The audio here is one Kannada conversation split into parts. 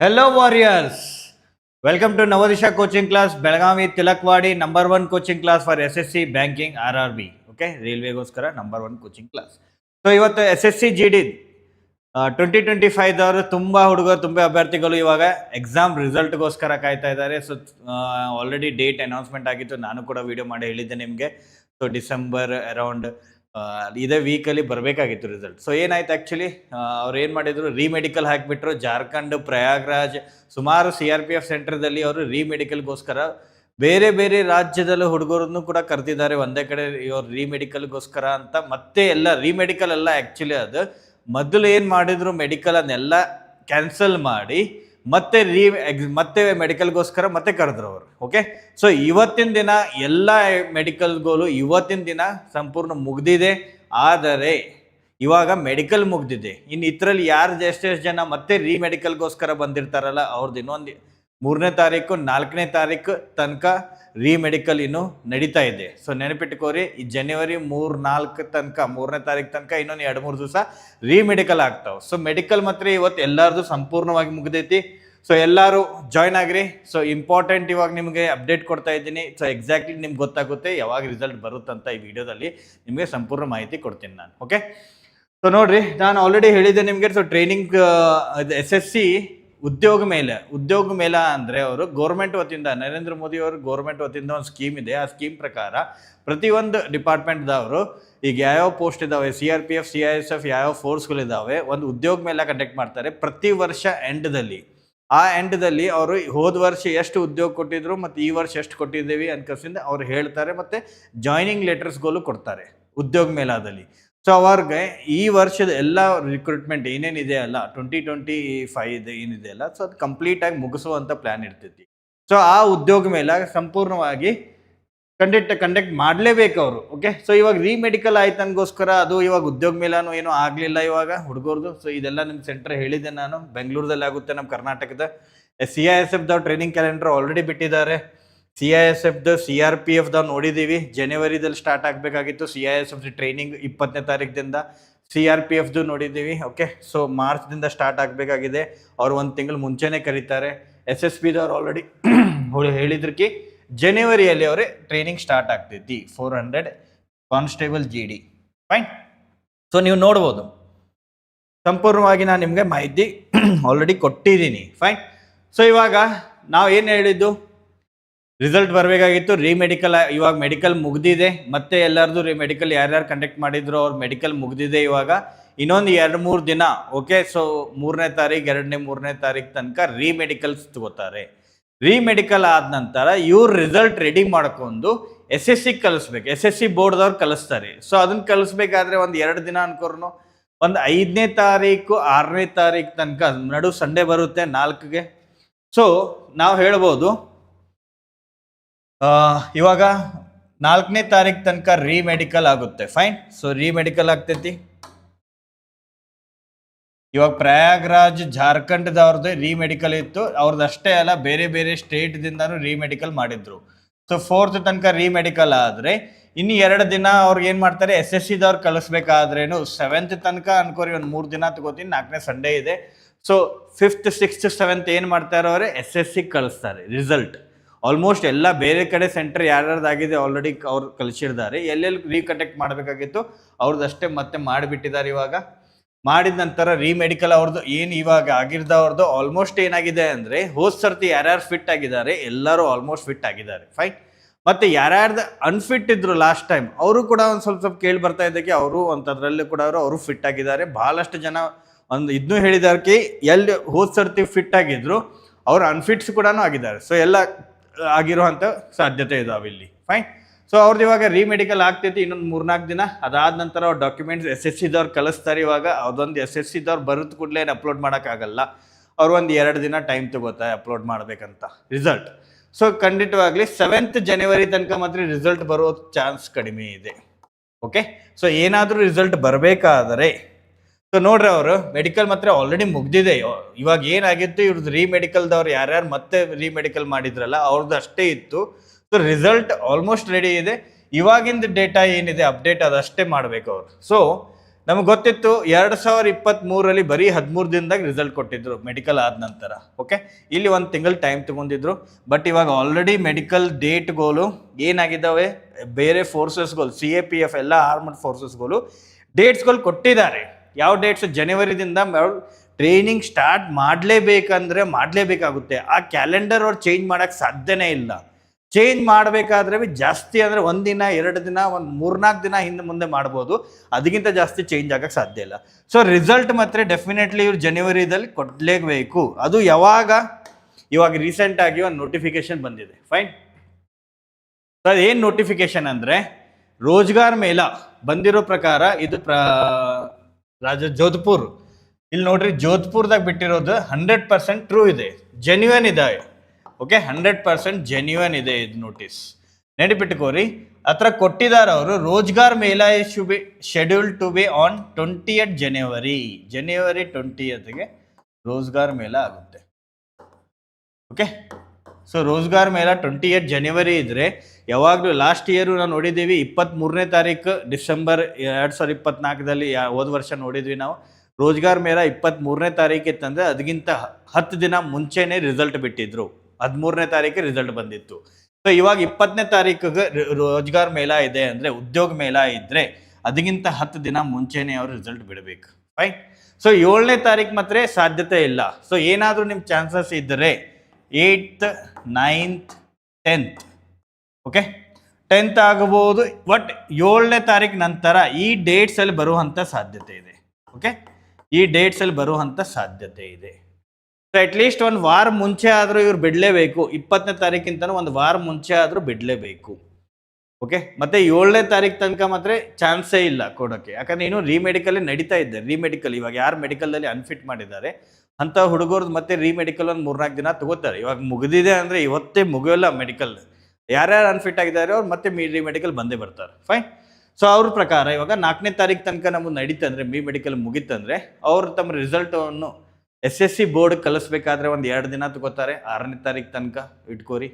Hello warriors welcome to Navadisha coaching class Belagavi Tilakwadi number one coaching class for S S C banking R R B okay ರೈಲ್ವೆಗೋಸ್ಕರ number one coaching class so ಇವತ್ತು S S C G D twenty twenty ಫೈವ್ದವರು ತುಂಬ ಹುಡುಗರು, ತುಂಬ ಅಭ್ಯರ್ಥಿಗಳು ಇವಾಗ ಎಕ್ಸಾಮ್ ರಿಸಲ್ಟ್ಗೋಸ್ಕರ ಕಾಯ್ತಾ ಇದ್ದಾರೆ. ಸೊ ಆಲ್ರೆಡಿ ಡೇಟ್ ಅನೌನ್ಸ್ಮೆಂಟ್ ಆಗಿತ್ತು. ನಾನು ಕೂಡ ವಿಡಿಯೋ ಮಾಡಿ ಹೇಳಿದ್ದೆ ನಿಮಗೆ. ಸೊ ಡಿಸೆಂಬರ್ ಅರೌಂಡ್ ಇದೇ ವೀಕಲ್ಲಿ ಬರಬೇಕಾಗಿತ್ತು ರಿಸಲ್ಟ್ ಸೊ ಏನಾಯ್ತು ಆ್ಯಕ್ಚುಲಿ ಅವ್ರು ಏನು ಮಾಡಿದ್ರು? ರೀಮೆಡಿಕಲ್ ಹಾಕಿಬಿಟ್ರು. ಜಾರ್ಖಂಡ್, ಪ್ರಯಾಗ್ರಾಜ್, ಸುಮಾರು ಸಿ ಆರ್ ಪಿ ಎಫ್ ಸೆಂಟರ್ದಲ್ಲಿ ಅವರು ರೀಮೆಡಿಕಲ್ಗೋಸ್ಕರ ಬೇರೆ ಬೇರೆ ರಾಜ್ಯದಲ್ಲೂ ಹುಡುಗರನ್ನು ಕೂಡ ಕರೆದಿದ್ದಾರೆ. ಒಂದೇ ಕಡೆ ಇವ್ರು ರೀಮೆಡಿಕಲ್ಗೋಸ್ಕರ ಅಂತ. ಮತ್ತೆ ಎಲ್ಲ ರೀಮೆಡಿಕಲ್ ಎಲ್ಲ ಆ್ಯಕ್ಚುಲಿ ಅದು. ಮೊದಲು ಏನು ಮಾಡಿದ್ರು? ಮೆಡಿಕಲನ್ನೆಲ್ಲ ಕ್ಯಾನ್ಸಲ್ ಮಾಡಿ ಮತ್ತೆ ರೀ ಎಕ್ಸ್ ಮತ್ತೆ ಮೆಡಿಕಲ್ಗೋಸ್ಕರ ಮತ್ತೆ ಕರೆದ್ರು ಅವರು ಓಕೆ ಸೊ ಇವತ್ತಿನ ದಿನ ಎಲ್ಲ ಮೆಡಿಕಲ್ಗಳು ಇವತ್ತಿನ ದಿನ ಸಂಪೂರ್ಣ ಮುಗ್ದಿದೆ. ಆದರೆ, ಇವಾಗ ಮೆಡಿಕಲ್ ಮುಗ್ದಿದೆ. ಇನ್ನು ಇದರಲ್ಲಿ ಯಾರು ಎಷ್ಟೆಷ್ಟು ಜನ ಮತ್ತೆ ರೀ ಮೆಡಿಕಲ್ಗೋಸ್ಕರ ಬಂದಿರ್ತಾರಲ್ಲ ಅವ್ರದ್ದು ಇನ್ನೊಂದು ಮೂರನೇ ತಾರೀಕು, ನಾಲ್ಕನೇ ತಾರೀಕು ತನಕ ರೀ ಮೆಡಿಕಲ್ ಇನ್ನು ನಡೀತಾ ಇದೆ. ಸೊ ನೆನಪಿಟ್ಕೋರಿ, ಈ ಜನವರಿ ಮೂರ್ ನಾಲ್ಕು ತನಕ, ಮೂರನೇ ತಾರೀಕು ತನಕ ಇನ್ನೊಂದು ಎರಡು ಮೂರು ದಿವಸ ರೀ ಮೆಡಿಕಲ್ ಆಗ್ತಾವೆ. ಸೊ ಮೆಡಿಕಲ್ ಮಾತ್ರ ಇವತ್ತು ಎಲ್ಲರದು ಸಂಪೂರ್ಣವಾಗಿ ಮುಗಿದೈತಿ. ಸೊ ಎಲ್ಲರೂ ಜಾಯ್ನ್ ಆಗ್ರಿ. ಸೊ ಇಂಪಾರ್ಟೆಂಟ್ ಇವಾಗ ನಿಮಗೆ ಅಪ್ಡೇಟ್ ಕೊಡ್ತಾ ಇದ್ದೀನಿ. ಸೊ ಎಕ್ಸಾಕ್ಟ್ಲಿ ನಿಮ್ಗೆ ಗೊತ್ತಾಗುತ್ತೆ ಯಾವಾಗ ರಿಸಲ್ಟ್ ಬರುತ್ತಂತ ಈ ವಿಡಿಯೋದಲ್ಲಿ ನಿಮಗೆ ಸಂಪೂರ್ಣ ಮಾಹಿತಿ ಕೊಡ್ತೀನಿ ನಾನು. ಓಕೆ ಸೊ ನೋಡ್ರಿ, ನಾನು ಆಲ್ರೆಡಿ ಹೇಳಿದ್ದೆ ನಿಮಗೆ. So training S S C ಉದ್ಯೋಗ ಮೇಲೆ, ಉದ್ಯೋಗ ಮೇಳ ಅಂದರೆ ಅವರು ಗೌರ್ಮೆಂಟ್ ವತಿಯಿಂದ, ನರೇಂದ್ರ ಮೋದಿ ಅವರು ಗೌರ್ಮೆಂಟ್ ವತಿಯಿಂದ ಒಂದು ಸ್ಕೀಮ್ ಇದೆ. ಆ ಸ್ಕೀಮ್ ಪ್ರಕಾರ ಪ್ರತಿಯೊಂದು ಡಿಪಾರ್ಟ್ಮೆಂಟ್ದವರು ಈಗ ಯಾವ್ಯಾವ ಪೋಸ್ಟ್ ಇದ್ದಾವೆ C R P F C I S F ಯಾವ್ಯಾವ ಫೋರ್ಸ್ಗಳಿದ್ದಾವೆ ಒಂದು ಉದ್ಯೋಗ ಮೇಳ ಕಂಡಕ್ಟ್ ಮಾಡ್ತಾರೆ ಪ್ರತಿ ವರ್ಷ ಎಂಡ್ದಲ್ಲಿ ಆ ಎಂಡ್ದಲ್ಲಿ ಅವರು ಹೋದ ವರ್ಷ ಎಷ್ಟು ಉದ್ಯೋಗ ಕೊಟ್ಟಿದ್ರು ಮತ್ತು ಈ ವರ್ಷ ಎಷ್ಟು ಕೊಟ್ಟಿದ್ದೀವಿ ಅನ್ಕಸಿಂದ ಅವ್ರು ಹೇಳ್ತಾರೆ ಮತ್ತು ಜಾಯ್ನಿಂಗ್ ಲೆಟರ್ಸ್ಗಳು ಕೊಡ್ತಾರೆ ಉದ್ಯೋಗ ಮೇಳದಲ್ಲಿ ಸೊ ಅವ್ರಿಗೆ ಈ ವರ್ಷದ ಎಲ್ಲ ರಿಕ್ರೂಟ್ಮೆಂಟ್ ಏನೇನಿದೆ ಅಲ್ಲ ಟ್ವೆಂಟಿ ಟ್ವೆಂಟಿ ಫೈವ್ ಏನಿದೆ ಅಲ್ಲ ಸೊ ಅದು ಕಂಪ್ಲೀಟಾಗಿ ಮುಗಿಸುವಂಥ ಪ್ಲ್ಯಾನ್ ಇರ್ತೈತಿ. ಸೊ ಆ ಉದ್ಯೋಗ ಮೇಲೆ ಸಂಪೂರ್ಣವಾಗಿ ಕಂಡಕ್ಟ್ ಕಂಡಕ್ಟ್ ಮಾಡಲೇಬೇಕು ಅವರು ಓಕೆ ಸೊ ಇವಾಗ ರೀ ಮೆಡಿಕಲ್ ಆಯ್ತನ್ಗೋಸ್ಕರ ಅದು ಇವಾಗ ಉದ್ಯೋಗ ಮೇಲೂ ಏನೂ ಆಗಲಿಲ್ಲ ಇವಾಗ ಹುಡುಗರ್ದು. ಸೊ ಇದೆಲ್ಲ ನಿಮ್ಮ ಸೆಂಟರ್ ಹೇಳಿದ್ದೆ ನಾನು. ಬೆಂಗಳೂರದಲ್ಲಿ ಆಗುತ್ತೆ ನಮ್ಮ ಕರ್ನಾಟಕದ. ಸಿ ಐ ಎಸ್ ಎಫ್ದವ್ರು ಟ್ರೈನಿಂಗ್ ಕ್ಯಾಲೆಂಡರ್ ಆಲ್ರೆಡಿ ಬಿಟ್ಟಿದ್ದಾರೆ. ಸಿ ಐ ಎಸ್ ಎಫ್ದು ಸಿ ಆರ್ ಪಿ ಎಫ್ದವ್ ನೋಡಿದ್ದೀವಿ ಜನವರಿದಲ್ಲಿ ಸ್ಟಾರ್ಟ್ ಆಗಬೇಕಾಗಿತ್ತು. C I S F training ಇಪ್ಪತ್ತನೇ ತಾರೀಕಿಂದ ಸಿ ಆರ್ ಪಿ ಎಫ್ದು ನೋಡಿದ್ದೀವಿ ಓಕೆ ಸೊ ಮಾರ್ಚ್ದಿಂದ ಸ್ಟಾರ್ಟ್ ಆಗಬೇಕಾಗಿದೆ. ಅವ್ರು ಒಂದು ತಿಂಗಳು ಮುಂಚೆನೇ ಕರೀತಾರೆ. ಎಸ್ ಎಸ್ ಪಿದವ್ರು ಆಲ್ರೆಡಿ ಹೇಳಿದ್ರಕ್ಕೆ ಜನವರಿಯಲ್ಲಿ ಅವರೇ ಟ್ರೈನಿಂಗ್ ಸ್ಟಾರ್ಟ್ ಆಗ್ತೈತಿ. Four hundred constable G D fine so ನೀವು ನೋಡ್ಬೋದು. ಸಂಪೂರ್ಣವಾಗಿ ನಾನು ನಿಮಗೆ ಮಾಹಿತಿ ಆಲ್ರೆಡಿ ಕೊಟ್ಟಿದ್ದೀನಿ ಫೈನ್ ಸೊ ಇವಾಗ ನಾವು ಏನು ಹೇಳಿದ್ದು? ರಿಸಲ್ಟ್ ಬರಬೇಕಾಗಿತ್ತು. ರೀ ಮೆಡಿಕಲ್, ಇವಾಗ ಮೆಡಿಕಲ್ ಮುಗ್ದಿದೆ. ಮತ್ತೆ ಎಲ್ಲರದು ರೀ ಮೆಡಿಕಲ್ ಯಾರ್ಯಾರು ಕಂಡಕ್ಟ್ ಮಾಡಿದ್ರು ಅವ್ರ ಮೆಡಿಕಲ್ ಮುಗ್ದಿದೆ ಇವಾಗ. ಇನ್ನೊಂದು ಎರಡು ಮೂರು ದಿನ, ಓಕೆ? ಸೊ ಮೂರನೇ ತಾರೀಕು ಎರಡನೇ ಮೂರನೇ ತಾರೀಕು ತನಕ ರೀ ಮೆಡಿಕಲ್ಸ್ ತಗೋತಾರೆ. ರೀ ಮೆಡಿಕಲ್ ಆದ ನಂತರ ಇವ್ರು ರಿಸಲ್ಟ್ ರೆಡಿ ಮಾಡ್ಕೊಂಡು ಎಸ್ ಎಸ್ ಸಿ ಕಲಿಸ್ಬೇಕು. ಎಸ್ ಎಸ್ ಸಿ ಬೋರ್ಡ್ದವ್ರು ಕಲಿಸ್ತಾರೆ. ಸೊ ಅದನ್ನ ಕಲಿಸ್ಬೇಕಾದ್ರೆ ಒಂದು ಎರಡು ದಿನ ಅನ್ಕೋರು ಒಂದು ಐದನೇ ತಾರೀಕು ಆರನೇ ತಾರೀಕು ತನಕ ನಡು ಸಂಡೇ ಬರುತ್ತೆ ನಾಲ್ಕಿಗೆ. ಸೊ ನಾವು ಹೇಳ್ಬೋದು ಇವಾಗ ನಾಲ್ಕನೇ ತಾರೀಕು ತನಕ ರೀ ಮೆಡಿಕಲ್ ಆಗುತ್ತೆ. ಫೈನ್ ಸೊ ರೀ ಮೆಡಿಕಲ್ ಆಗ್ತೈತಿ. ಇವಾಗ ಪ್ರಯಾಗ್ರಾಜ್ ಜಾರ್ಖಂಡ್ದವ್ರದ್ದು ರೀ ಮೆಡಿಕಲ್ ಇತ್ತು. ಅವ್ರದ್ದು ಅಷ್ಟೇ ಅಲ್ಲ, ಬೇರೆ ಬೇರೆ ಸ್ಟೇಟ್ದಿಂದನೂ ರೀ ಮೆಡಿಕಲ್ ಮಾಡಿದ್ರು. ಸೊ ಫೋರ್ತ್ ತನಕ ರೀ ಮೆಡಿಕಲ್ ಆದರೆ, ಇನ್ನು ಎರಡು ದಿನ ಅವ್ರಿಗೆ ಏನು ಮಾಡ್ತಾರೆ ಎಸ್ ಎಸ್ ಸಿದವ್ರು ಕಳಿಸ್ಬೇಕಾದ್ರೇನು ಸೆವೆಂತ್ ತನಕ ಅನ್ಕೋರಿ, ಒಂದು ಮೂರು ದಿನ ತಗೋತೀನಿ, ನಾಲ್ಕನೇ ಸಂಡೇ ಇದೆ. ಸೊ ಫಿಫ್ತ್ ಸಿಕ್ಸ್ತ್ ಸೆವೆಂತ್ ಏನು ಮಾಡ್ತಾರೆ ಅವರೇ ಎಸ್ ಎಸ್ ಸಿ ಕಳಿಸ್ತಾರೆ ರಿಸಲ್ಟ್ ಆಲ್ಮೋಸ್ಟ್ ಎಲ್ಲ ಬೇರೆ ಕಡೆ ಸೆಂಟರ್ ಯಾರ್ಯಾರ್ದಾಗಿದೆ ಆಲ್ರೆಡಿ ಅವ್ರು ಕಲಿಸಿದ್ದಾರೆ ಎಲ್ಲೆಲ್ಲಿ ರೀಕಂಡಕ್ಟ್ ಮಾಡಬೇಕಾಗಿತ್ತು ಅವ್ರದ್ದಷ್ಟೇ ಮತ್ತೆ ಮಾಡಿಬಿಟ್ಟಿದ್ದಾರೆ ಇವಾಗ. ಮಾಡಿದ ನಂತರ ರೀ ಮೆಡಿಕಲ್ ಅವ್ರದ್ದು ಏನು ಇವಾಗ ಆಗಿರ್ದವ್ರದ್ದು ಆಲ್ಮೋಸ್ಟ್ ಏನಾಗಿದೆ ಅಂದರೆ ಹೋದ್ ಸರ್ತಿ ಯಾರ್ಯಾರು ಫಿಟ್ ಆಗಿದ್ದಾರೆ ಎಲ್ಲರೂ ಆಲ್ಮೋಸ್ಟ್ ಫಿಟ್ ಆಗಿದ್ದಾರೆ. ಫೈನ್ ಮತ್ತು ಯಾರ್ಯಾರ್ದು ಅನ್ಫಿಟ್ ಇದ್ರು ಲಾಸ್ಟ್ ಟೈಮ್ ಅವರು ಕೂಡ ಒಂದು ಸ್ವಲ್ಪ ಸ್ವಲ್ಪ ಕೇಳಿ ಬರ್ತಾ ಇದ್ದಕ್ಕೆ ಅವರು ಅಂಥದ್ರಲ್ಲಿ ಕೂಡ ಅವರು ಅವರು ಫಿಟ್ ಆಗಿದ್ದಾರೆ. ಭಾಳಷ್ಟು ಜನ ಒಂದು ಇದನ್ನು ಹೇಳಿದಾರೆ ಎಲ್ಲಿ ಹೋದ್ ಸರ್ತಿ ಫಿಟ್ ಆಗಿದ್ರು ಅವ್ರು ಅನ್ಫಿಟ್ಸ್ ಕೂಡ ಆಗಿದ್ದಾರೆ. ಸೊ ಎಲ್ಲ ಆಗಿರುವಂಥ ಸಾಧ್ಯತೆ ಇದಾವೆ ಇಲ್ಲಿ. ಫೈನ್ ಸೊ ಅವ್ರದ್ದು ಇವಾಗ ರೀಮೆಡಿಕಲ್ ಆಗ್ತೈತಿ ಇನ್ನೊಂದು ಮೂರ್ನಾಲ್ಕು ದಿನ. ಅದಾದ ನಂತರ ಅವ್ರ ಡಾಕ್ಯುಮೆಂಟ್ಸ್ ಎಸ್ ಎಸ್ ಸಿದವ್ರು ಕಳಿಸ್ತಾರೆ ಇವಾಗ. ಅದೊಂದು ಎಸ್ ಎಸ್ ಸಿದವ್ರು ಬರೋದು ಕೂಡಲೇ ಅಪ್ಲೋಡ್ ಮಾಡೋಕ್ಕಾಗಲ್ಲ. ಅವ್ರು ಒಂದು ಎರಡು ದಿನ ಟೈಮ್ ತಗೋತಾರೆ ಅಪ್ಲೋಡ್ ಮಾಡಬೇಕಂತ. ರಿಸಲ್ಟ್ ಸೊ ಖಂಡಿತವಾಗ್ಲಿ ಸೆವೆಂತ್ ಜನವರಿ ತನಕ ಮಾತ್ರ ರಿಸಲ್ಟ್ ಬರೋ ಚಾನ್ಸ್ ಕಡಿಮೆ ಇದೆ. ಓಕೆ ಸೊ ಏನಾದರೂ ರಿಸಲ್ಟ್ ಬರಬೇಕಾದರೆ ಸೊ ನೋಡ್ರಿ ಅವರು ಮೆಡಿಕಲ್ ಮಾತ್ರ ಆಲ್ರೆಡಿ ಮುಗ್ದಿದೆ. ಇವಾಗ ಏನಾಗಿತ್ತು ಇವ್ರದ್ದು ರೀ ಮೆಡಿಕಲ್ದವ್ರು ಯಾರ್ಯಾರು ಮತ್ತೆ ರೀ ಮೆಡಿಕಲ್ ಮಾಡಿದ್ರಲ್ಲ ಅವ್ರದ್ದು ಅಷ್ಟೇ ಇತ್ತು. ಸೊ ರಿಸಲ್ಟ್ ಆಲ್ಮೋಸ್ಟ್ ರೆಡಿ ಇದೆ. ಇವಾಗಿಂದ ಡೇಟಾ ಏನಿದೆ ಅಪ್ಡೇಟ್ ಅದಷ್ಟೇ ಮಾಡಬೇಕು ಅವರು. ಸೊ ನಮ್ಗೆ ಗೊತ್ತಿತ್ತು, ಎರಡು ಸಾವಿರ ಇಪ್ಪತ್ತ್ ಮೂರಲ್ಲಿ ಬರೀ ಹದಿಮೂರು ದಿನದಾಗ ರಿಸಲ್ಟ್ ಕೊಟ್ಟಿದ್ರು ಮೆಡಿಕಲ್ ಆದ ನಂತರ. ಓಕೆ ಇಲ್ಲಿ ಒಂದು ತಿಂಗಳು ಟೈಮ್ ತಗೊಂಡಿದ್ರು. ಬಟ್ ಇವಾಗ ಆಲ್ರೆಡಿ ಮೆಡಿಕಲ್ ಡೇಟ್ಗಳು ಏನಾಗಿದ್ದಾವೆ ಬೇರೆ ಫೋರ್ಸಸ್ಗಳು ಸಿ ಎ ಪಿ ಎಫ್ ಎಲ್ಲ ಆರ್ಮಡ್ ಫೋರ್ಸಸ್ಗಳು ಡೇಟ್ಸ್ಗಳು ಕೊಟ್ಟಿದ್ದಾರೆ. ಯಾವ ಡೇಟ್ಸ್ ಜನವರಿದಿಂದ ಟ್ರೈನಿಂಗ್ ಸ್ಟಾರ್ಟ್ ಮಾಡಲೇಬೇಕಂದ್ರೆ ಮಾಡಲೇಬೇಕಾಗುತ್ತೆ. ಆ ಕ್ಯಾಲೆಂಡರ್ ಅವ್ರು ಚೇಂಜ್ ಮಾಡೋಕ್ಕೆ ಸಾಧ್ಯನೇ ಇಲ್ಲ. ಚೇಂಜ್ ಮಾಡಬೇಕಾದ್ರೆ ಜಾಸ್ತಿ ಅಂದರೆ ಒಂದಿನ ಎರಡು ದಿನ, ಒಂದು ಮೂರ್ನಾಲ್ಕು ದಿನ ಹಿಂದೆ ಮುಂದೆ ಮಾಡ್ಬೋದು. ಅದಕ್ಕಿಂತ ಜಾಸ್ತಿ ಚೇಂಜ್ ಆಗೋಕ್ಕೆ ಸಾಧ್ಯ ಇಲ್ಲ. ಸೊ ರಿಸಲ್ಟ್ ಮಾತ್ರ ಡೆಫಿನೆಟ್ಲಿ ಇವ್ರು ಜನವರಿದಲ್ಲಿ ಕೊಡಲೇಬೇಕು. ಅದು ಯಾವಾಗ? ಇವಾಗ ರೀಸೆಂಟಾಗಿ ಒಂದು ನೋಟಿಫಿಕೇಶನ್ ಬಂದಿದೆ. ಫೈನ್ ಸೊ ಅದೇನು ನೋಟಿಫಿಕೇಶನ್ ಅಂದರೆ, ರೋಜ್ಗಾರ್ ಮೇಲ ಬಂದಿರೋ ಪ್ರಕಾರ ಇದು ರಾಜ ಜೋಧ್ಪುರ್. ಇಲ್ಲಿ ನೋಡ್ರಿ ಜೋಧ್ಪುರ್ದಾಗ ಬಿಟ್ಟಿರೋದು ಹಂಡ್ರೆಡ್ ಪರ್ಸೆಂಟ್ ಟ್ರೂ ಇದೆ. ಜೆನ್ಯೂನ್ ಇದೆ. ಓಕೆ ಹಂಡ್ರೆಡ್ ಪರ್ಸೆಂಟ್ ಜೆನ್ಯೂನ್ ಇದೆ ಇದು ನೋಟಿಸ್ ನೆನಪಿಟ್ಕೋರಿ, ಹತ್ರ ಕೊಟ್ಟಿದ್ದಾರೆ ಅವರು Rozgar Mela should be schedule to be on twenty eight January January twenty ಗೆ ರೋಜ್ಗಾರ್ ಮೇಳ ಆಗುತ್ತೆ. ಓಕೆ ಸೊ ರೋಜ್ಗಾರ್ ಮೇಳ ಟ್ವೆಂಟಿ ಏಟ್ ಜನವರಿ ಇದ್ರೆ ಯಾವಾಗಲೂ ಲಾಸ್ಟ್ ಇಯರು ನಾವು ನೋಡಿದ್ದೀವಿ ಇಪ್ಪತ್ತ್ಮೂರನೇ ತಾರೀಕು ಡಿಸೆಂಬರ್ ಎರಡು ಸಾವಿರದ ಇಪ್ಪತ್ನಾಲ್ಕದಲ್ಲಿ ಹೋದ ವರ್ಷ ನೋಡಿದ್ವಿ ನಾವು. ರೋಜ್ಗಾರ್ ಮೇಳ ಇಪ್ಪತ್ತ್ಮೂರನೇ ತಾರೀಕು ಇತ್ತಂದರೆ ಅದಕ್ಕಿಂತ ಹತ್ತು ದಿನ ಮುಂಚೆನೇ ರಿಸಲ್ಟ್ ಬಿಟ್ಟಿದ್ರು. ಹದಿಮೂರನೇ ತಾರೀಕು ರಿಸಲ್ಟ್ ಬಂದಿತ್ತು. ಸೊ ಇವಾಗ ಇಪ್ಪತ್ತನೇ ತಾರೀಕಿಗೆ ರೋಜ್ಗಾರ್ ಮೇಳ ಇದೆ ಅಂದರೆ ಉದ್ಯೋಗ ಮೇಳ ಇದ್ದರೆ ಅದಕ್ಕಿಂತ ಹತ್ತು ದಿನ ಮುಂಚೆನೇ ಅವರು ರಿಸಲ್ಟ್ ಬಿಡಬೇಕು. ಫೈನ್ ಸೊ ಏಳನೇ ತಾರೀಕು ಮಾತ್ರ ಸಾಧ್ಯತೆ ಇಲ್ಲ. ಸೊ ಏನಾದರೂ ನಿಮ್ಮ ಚಾನ್ಸಸ್ ಇದ್ದರೆ eighth ninth tenth okay tenth ಆಗಬಹುದು ಬಟ್ ಏಳನೇ ತಾರೀಕು ನಂತರ ಈ ಡೇಟ್ಸಲ್ಲಿ ಬರುವಂಥ ಸಾಧ್ಯತೆ ಇದೆ. ಓಕೆ ಈ ಡೇಟ್ಸಲ್ಲಿ ಬರುವಂಥ ಸಾಧ್ಯತೆ ಇದೆ. ಸೊ ಅಟ್ಲೀಸ್ಟ್ ಒಂದು ವಾರ ಮುಂಚೆ ಆದರೂ ಇವ್ರು ಬಿಡಲೇಬೇಕು. ಇಪ್ಪತ್ತನೇ ತಾರೀಕಿಂತನೂ ಒಂದು ವಾರ ಮುಂಚೆ ಆದರೂ ಬಿಡಲೇಬೇಕು. ಓಕೆ ಮತ್ತೆ ಏಳನೇ ತಾರೀಕು ತನಕ ಮಾತ್ರ ಚಾನ್ಸೇ ಇಲ್ಲ ಕೊಡೋಕ್ಕೆ ಯಾಕಂದ್ರೆ ಇನ್ನು ರೀಮೆಡಿಕಲ್ಲೇ ನಡೀತಾ ಇದೆ ರೀಮೆಡಿಕಲ್ ಇವಾಗ ಯಾರು ಮೆಡಿಕಲಲ್ಲಿ ಅನ್ಫಿಟ್ ಮಾಡಿದ್ದಾರೆ ಅಂಥ ಹುಡುಗರದ್ದು ಮತ್ತೆ ರೀ ಮೆಡಿಕಲ್ ಒಂದು ಮೂರ್ನಾಲ್ಕು ದಿನ ತಗೋತಾರೆ. ಇವಾಗ ಮುಗಿದಿದೆ ಅಂದರೆ ಇವತ್ತೇ ಮುಗಿಯೋಲ್ಲ ಮೆಡಿಕಲ್ ಯಾರ್ಯಾರು ಅನ್ಫಿಟ್ ಆಗಿದ್ದಾರೆ ಅವ್ರು ಮತ್ತೆ ಮೀ ಮೆಡಿಕಲ್ ಬಂದೇ ಬರ್ತಾರೆ. ಫೈನ್ ಸೊ ಅವ್ರ ಪ್ರಕಾರ ಇವಾಗ ನಾಲ್ಕನೇ ತಾರೀಕು ತನಕ ನಮಗೆ ನಡೀತಂದ್ರೆ ಮೀ ಮೆಡಿಕಲ್ ಮುಗೀತಂದರೆ ಅವ್ರು ತಮ್ಮ ರಿಸಲ್ಟನ್ನು ಎಸ್ ಎಸ್ ಸಿ ಬೋರ್ಡ್ ಕಲಿಸ್ಬೇಕಾದ್ರೆ ಒಂದು ಎರಡು ದಿನ ತಗೋತಾರೆ. ಆರನೇ ತಾರೀಕು ತನಕ ಇಟ್ಕೋರಿ.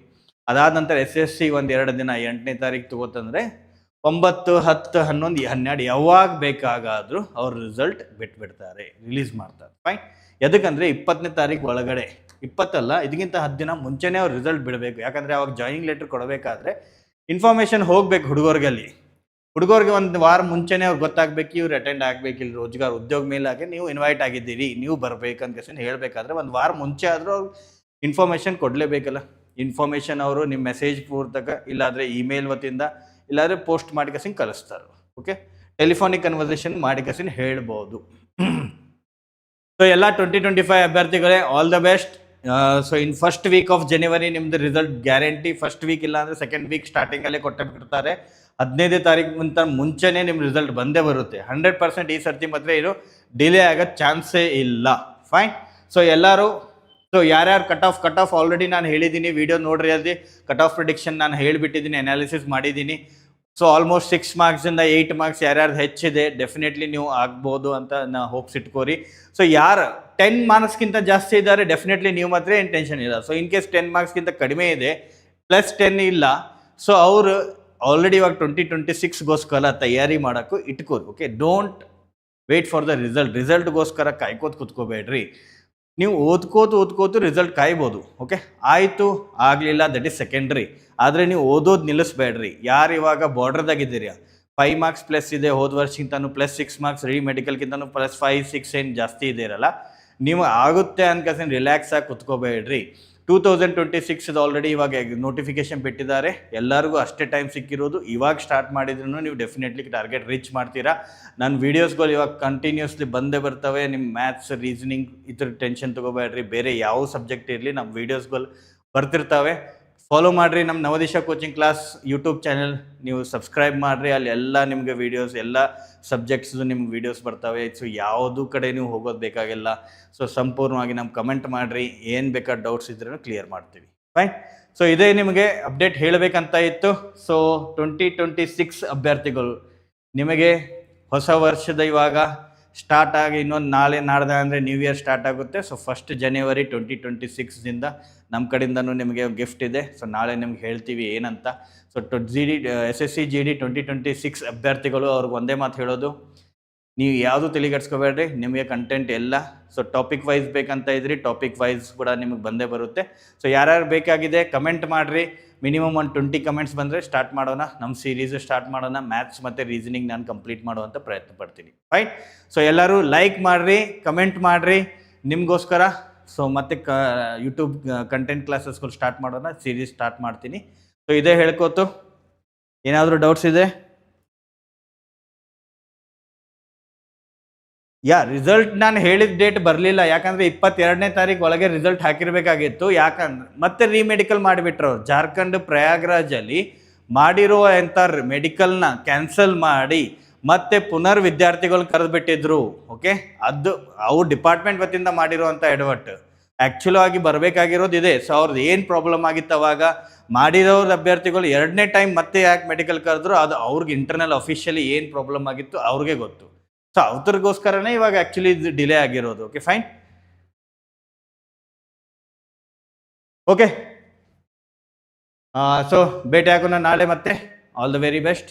ಅದಾದ ನಂತರ ಎಸ್ ಎಸ್ ಸಿ ಒಂದು ಎರಡು ದಿನ ಎಂಟನೇ ತಾರೀಕು ತಗೋತಂದ್ರೆ ಒಂಬತ್ತು, ಹತ್ತು, ಹನ್ನೊಂದು ಹನ್ನೆರಡು ಯಾವಾಗ ಬೇಕಾಗಾದರೂ ಅವ್ರ ರಿಸಲ್ಟ್ ಬಿಟ್ಬಿಡ್ತಾರೆ ರಿಲೀಸ್ ಮಾಡ್ತಾರೆ. ಫೈನ್ ಎದಕ್ಕಂದ್ರೆ ಇಪ್ಪತ್ತನೇ ತಾರೀಕು ಒಳಗಡೆ, ಇಪ್ಪತ್ತಲ್ಲ ಇದಕ್ಕಿಂತ ಹತ್ತು ದಿನ ಮುಂಚೆನೇ ಅವ್ರು ರಿಸಲ್ಟ್ ಬಿಡಬೇಕು. ಯಾಕಂದರೆ ಅವಾಗ ಜಾಯಿನಿಂಗ್ ಲೆಟ್ರ್ ಕೊಡಬೇಕಾದ್ರೆ ಇನ್ಫಾರ್ಮೇಷನ್ ಹೋಗ್ಬೇಕು ಹುಡುಗರಿಗಲ್ಲಿ. ಹುಡುಗರಿಗೆ ಒಂದು ವಾರ ಮುಂಚೆನೇ ಅವ್ರು ಗೊತ್ತಾಗಬೇಕು, ಇವ್ರು ಅಟೆಂಡ್ ಆಗಬೇಕು, ಇಲ್ಲಿ ರೋಜ್ಗಾರ್ ಉದ್ಯೋಗ ಮೇಲಾಗೆ ನೀವು ಇನ್ವೈಟ್ ಆಗಿದ್ದೀರಿ, ನೀವು ಬರ್ಬೇಕಂತ ಕೇಳಿ ಹೇಳಬೇಕಾದ್ರೆ ಒಂದು ವಾರ ಮುಂಚೆ ಆದರೂ ಅವ್ರು ಇನ್ಫಾರ್ಮೇಷನ್ ಕೊಡಲೇಬೇಕಲ್ಲ. ಇನ್ಫಾರ್ಮೇಷನ್ ಅವರು ನಿಮ್ಮ ಮೆಸೇಜ್ ಪೂರ್ತಕ, ಇಲ್ಲಾಂದರೆ ಇಮೇಲ್ ವತಿಯಿಂದ ಇಲ್ಲಾಂದರೆ ಪೋಸ್ಟ್ ಮಾಡಿ ಕಸಿನ್ ಕಳಿಸ್ತಾರೆ ಓಕೆ? ಟೆಲಿಫೋನಿಕ್ ಕನ್ವರ್ಸೇಷನ್ ಮಾಡಿ ಕಸಿನ್ ಹೇಳ್ಬೋದು. ಸೊ ಎಲ್ಲ twenty twenty five ಅಭ್ಯರ್ಥಿಗಳೇ all the best so in first week of January ನಿಮ್ದು ರಿಸಲ್ಟ್ ಗ್ಯಾರಂಟಿ ಫಸ್ಟ್ ವೀಕ್ ಇಲ್ಲ ಅಂದರೆ ಸೆಕೆಂಡ್ ವೀಕ್ ಸ್ಟಾರ್ಟಿಂಗಲ್ಲೇ ಕೊಟ್ಟೆ ಬಿಡ್ತಾರೆ. ಹದಿನೈದೇ ತಾರೀಕು ಮುಂಚೆನೇ ನಿಮ್ಮ ರಿಸಲ್ಟ್ ಬಂದೇ ಬರುತ್ತೆ. ಹಂಡ್ರೆಡ್ ಪರ್ಸೆಂಟ್ ಈ ಸರ್ತಿ ಮಾತ್ರ ಇದು ಡಿಲೇ ಆಗೋ ಚಾನ್ಸೇ ಇಲ್ಲ. ಫೈನ್ ಸೊ ಎಲ್ಲರೂ ಸೊ ಯಾರ್ಯಾರು cut off cut off already ನಾನು ಹೇಳಿದ್ದೀನಿ ವಿಡಿಯೋ ನೋಡ್ರಿ ಅಲ್ಲಿ. ಕಟ್ ಆಫ್ ಪ್ರಿಡಿಕ್ಷನ್ ನಾನು ಹೇಳಿಬಿಟ್ಟಿದ್ದೀನಿ ಅನಾಲಿಸಿಸ್ ಮಾಡಿದ್ದೀನಿ. ಸೊ ಆಲ್ಮೋಸ್ಟ್ ಸಿಕ್ಸ್ ಮಾರ್ಕ್ಸಿಂದ ಏಯ್ಟ್ ಮಾರ್ಕ್ಸ್ ಯಾರ್ಯಾರು ಹೆಚ್ಚಿದೆ ಡೆಫಿನೆಟ್ಲಿ ನೀವು ಆಗ್ಬೋದು ಅಂತ ನಾ ಹೋಪ್ಸ್ ಇಟ್ಕೋರಿ. ಸೊ ಯಾರು ಟೆನ್ ಮಾರ್ಕ್ಸ್ಗಿಂತ ಜಾಸ್ತಿ ಇದ್ದಾರೆ ಡೆಫಿನೆಟ್ಲಿ ನೀವು ಮಾತ್ರ ಏನು ಟೆನ್ಷನ್ ಇಲ್ಲ. ಸೊ ಇನ್ ಕೇಸ್ ಟೆನ್ ಮಾರ್ಕ್ಸ್ಗಿಂತ ಕಡಿಮೆ ಇದೆ ಪ್ಲಸ್ ಟೆನ್ ಇಲ್ಲ ಸೊ ಅವರು ಆಲ್ರೆಡಿ ಇವಾಗ ಟ್ವೆಂಟಿ ಟ್ವೆಂಟಿ ಸಿಕ್ಸ್ಗೋಸ್ಕರ ತಯಾರಿ ಮಾಡೋಕ್ಕೂ ಇಟ್ಕೋರಿ okay don't wait for the result ರಿಸಲ್ಟ್ಗೋಸ್ಕರ ಕಾಯ್ಕೋತ ಕೂತ್ಕೋಬೇಡ್ರಿ. ನೀವು ಓದ್ಕೋತ ಓದ್ಕೋತು ರಿಸಲ್ಟ್ ಕಾಯ್ಬೋದು ಓಕೆ ಆಯಿತು, ಆಗಲಿಲ್ಲ ದಟ್ ಈಸ್ ಸೆಕೆಂಡ್ರಿ ಆದರೆ ನೀವು ಓದೋದು ನಿಲ್ಲಿಸ್ಬೇಡ್ರಿ. ಯಾರು ಇವಾಗ ಬಾರ್ಡ್ರದಾಗಿದ್ದೀರಿ ಫೈವ್ ಮಾರ್ಕ್ಸ್ ಪ್ಲಸ್ ಇದೆ, ಹೋದ ವರ್ಷಕ್ಕಿಂತನೂ ಪ್ಲಸ್ ಸಿಕ್ಸ್ ಮಾರ್ಕ್ಸ್ ರೀ ಮೆಡಿಕಲ್ಗಿಂತನೂ ಪ್ಲಸ್ ಫೈವ್ ಸಿಕ್ಸ್ ಏನು ಜಾಸ್ತಿ ಇದ್ದೀರಲ್ಲ ನೀವು ಆಗುತ್ತೆ ಅನ್ಕಸಿನ ರಿಲ್ಯಾಕ್ಸ್ ಆಗಿ ಕುತ್ಕೋಬೇಡ್ರಿ. Two thousand twenty six already ಇವಾಗ ನೋಟಿಫಿಕೇಶನ್ ಬಿಟ್ಟಿದ್ದಾರೆ. ಎಲ್ಲರಿಗೂ ಅಷ್ಟೇ ಟೈಮ್ ಸಿಕ್ಕಿರೋದು. ಇವಾಗ ಸ್ಟಾರ್ಟ್ ಮಾಡಿದ್ರು ನೀವು ಡೆಫಿನೆಟ್ಲಿ ಟಾರ್ಗೆಟ್ ರೀಚ್ ಮಾಡ್ತೀರಾ. ನನ್ನ ವೀಡಿಯೋಸ್ಗಳು ಇವಾಗ ಕಂಟಿನ್ಯೂಸ್ಲಿ ಬಂದೇ ಬರ್ತವೆ. ನಿಮ್ಮ ಮ್ಯಾಥ್ಸ್ ರೀಸನಿಂಗ್ ಈ ಥರ ಟೆನ್ಷನ್ ತೊಗೋಬೇಡ್ರಿ. ಬೇರೆ ಯಾವ ಸಬ್ಜೆಕ್ಟ್ ಇರಲಿ ನಮ್ಮ ವೀಡಿಯೋಸ್ಗಳು ಬರ್ತಿರ್ತವೆ. ಫಾಲೋ ಮಾಡಿರಿ ನಮ್ಮ Navadisha coaching class YouTube channel ನೀವು ಸಬ್ಸ್ಕ್ರೈಬ್ ಮಾಡಿರಿ, ಅಲ್ಲಿ ಎಲ್ಲ ನಿಮಗೆ ವೀಡಿಯೋಸ್ ಎಲ್ಲ ಸಬ್ಜೆಕ್ಟ್ಸು ನಿಮ್ಗೆ ವೀಡಿಯೋಸ್ ಬರ್ತವೆ. ಸೊ ಯಾವುದು ಕಡೆ ನೀವು ಹೋಗೋದು ಬೇಕಾಗಿಲ್ಲ. ಸೊ ಸಂಪೂರ್ಣವಾಗಿ ನಮ್ಮ ಕಮೆಂಟ್ ಮಾಡಿರಿ. ಏನು ಬೇಕಾದ ಡೌಟ್ಸ್ ಇದ್ರೂ ಕ್ಲಿಯರ್ ಮಾಡ್ತೀವಿ. ಫೈನ್ ಸೊ ಇದೇ ನಿಮಗೆ ಅಪ್ಡೇಟ್ ಹೇಳಬೇಕಂತ ಇತ್ತು. ಸೊ ಟ್ವೆಂಟಿ ಟ್ವೆಂಟಿ ಸಿಕ್ಸ್ ಅಭ್ಯರ್ಥಿಗಳು. ನಿಮಗೆ ಹೊಸ ವರ್ಷದ ಇವಾಗ ಸ್ಟಾರ್ಟ್ ಆಗಿ ಇನ್ನೊಂದು ನಾಳೆ, ನಾಡ್ದ ಅಂದರೆ ನ್ಯೂ ಇಯರ್ ಸ್ಟಾರ್ಟ್ ಆಗುತ್ತೆ. So first January twenty twenty ಸಿಕ್ಸ್ದಿಂದ ನಮ್ಮ ಕಡೆಯಿಂದನೂ ನಿಮಗೆ ಗಿಫ್ಟ್ ಇದೆ. ಸೊ ನಾಳೆ ನಿಮ್ಗೆ ಹೇಳ್ತೀವಿ ಏನಂತ. So to G D S S C G D twenty twenty six ಅಭ್ಯರ್ಥಿಗಳು ಅವ್ರಿಗೆ ಒಂದೇ ಮಾತು ಹೇಳೋದು. ನೀವು ಯಾವುದು ತಲೆಗೆಡ್ಸ್ಕೋಬೇಡ್ರಿ, ನಿಮಗೆ ಕಂಟೆಂಟ್ ಎಲ್ಲ. ಸೊ ಟಾಪಿಕ್ ವೈಸ್ ಬೇಕಂತ ಇದ್ರಿ ಟಾಪಿಕ್ ವೈಸ್ ಕೂಡ ನಿಮಗೆ ಬಂದೇ ಬರುತ್ತೆ. ಸೊ ಯಾರ್ಯಾರು ಬೇಕಾಗಿದೆ ಕಮೆಂಟ್ ಮಾಡಿರಿ. ಮಿನಿಮಮ್ ಒಂದು ಟ್ವೆಂಟಿ ಕಮೆಂಟ್ಸ್ ಬಂದರೆ ಸ್ಟಾರ್ಟ್ ಮಾಡೋಣ. ನಮ್ಮ ಸೀರೀಸ್ ಸ್ಟಾರ್ಟ್ ಮಾಡೋಣ. ಮ್ಯಾಥ್ಸ್ ಮತ್ತು ರೀಸನಿಂಗ್ ನಾನು ಕಂಪ್ಲೀಟ್ ಮಾಡುವಂಥ ಪ್ರಯತ್ನ ಪಡ್ತೀನಿ. ರೈಟ್ ಸೊ ಎಲ್ಲರೂ ಲೈಕ್ ಮಾಡಿರಿ ಕಮೆಂಟ್ ಮಾಡಿರಿ. ನಿಮಗೋಸ್ಕರ. ಸೊ ಮತ್ತೆ ಕ ಯೂಟ್ಯೂಬ್ ಕಂಟೆಂಟ್ ಕ್ಲಾಸಸ್ಗಳು ಸ್ಟಾರ್ಟ್ ಮಾಡೋಣ. ಸೀರೀಸ್ ಸ್ಟಾರ್ಟ್ ಮಾಡ್ತೀನಿ. ಸೊ ಇದೇ ಹೇಳ್ಕೋತು. ಏನಾದರೂ ಡೌಟ್ಸ್ ಇದೆ ಯಾ ರಿಸಲ್ಟ್ ನಾನು ಹೇಳಿದ ಡೇಟ್ ಬರಲಿಲ್ಲ. ಯಾಕಂದರೆ ಇಪ್ಪತ್ತೆರಡನೇ ತಾರೀಕು ಒಳಗೆ ರಿಸಲ್ಟ್ ಹಾಕಿರ್ಬೇಕಾಗಿತ್ತು. ಯಾಕಂದ್ರೆ ಮತ್ತೆ ರೀಮೆಡಿಕಲ್ ಮಾಡಿಬಿಟ್ರು ಅವ್ರು. ಜಾರ್ಖಂಡ್ ಪ್ರಯಾಗ್ರಾಜಲ್ಲಿ ಮಾಡಿರುವ ಎಂಥ ಮೆಡಿಕಲ್ನ ಕ್ಯಾನ್ಸಲ್ ಮಾಡಿ ಮತ್ತೆ ಪುನರ್ ವಿದ್ಯಾರ್ಥಿಗಳು ಕರೆದುಬಿಟ್ಟಿದ್ರು. ಓಕೆ ಅದು ಅವ್ರ ಡಿಪಾರ್ಟ್ಮೆಂಟ್ ವತಿಯಿಂದ ಮಾಡಿರುವಂಥ ಎಡವಟ್ಟು. ಆ್ಯಕ್ಚುಲ್ ಆಗಿ ಬರಬೇಕಾಗಿರೋದು ಇದೆ. ಸೊ ಅವ್ರದ್ದು ಏನು ಪ್ರಾಬ್ಲಮ್ ಆಗಿತ್ತು ಅವಾಗ? ಮಾಡಿರೋರು ಅಭ್ಯರ್ಥಿಗಳು ಎರಡನೇ ಟೈಮ್ ಮತ್ತೆ ಯಾಕೆ ಮೆಡಿಕಲ್ ಕರೆದ್ರು? ಅದು ಅವ್ರಿಗೆ ಇಂಟರ್ನಲ್ ಅಫಿಷಿಯಲಿ ಏನು ಪ್ರಾಬ್ಲಮ್ ಆಗಿತ್ತು? ಅವ್ರಿಗೆ ಗೊತ್ತು. ಸೊ ಅವ್ರಿಗೋಸ್ಕರನೇ ಇವಾಗ ಆ್ಯಕ್ಚುಲಿ ಡಿಲೇ ಆಗಿರೋದು. ಓಕೆ ಫೈನ್ ಓಕೆ ಸೊ ಭೇಟಿ ಆಗೋಣ ನಾಳೆ ಮತ್ತೆ. All the very best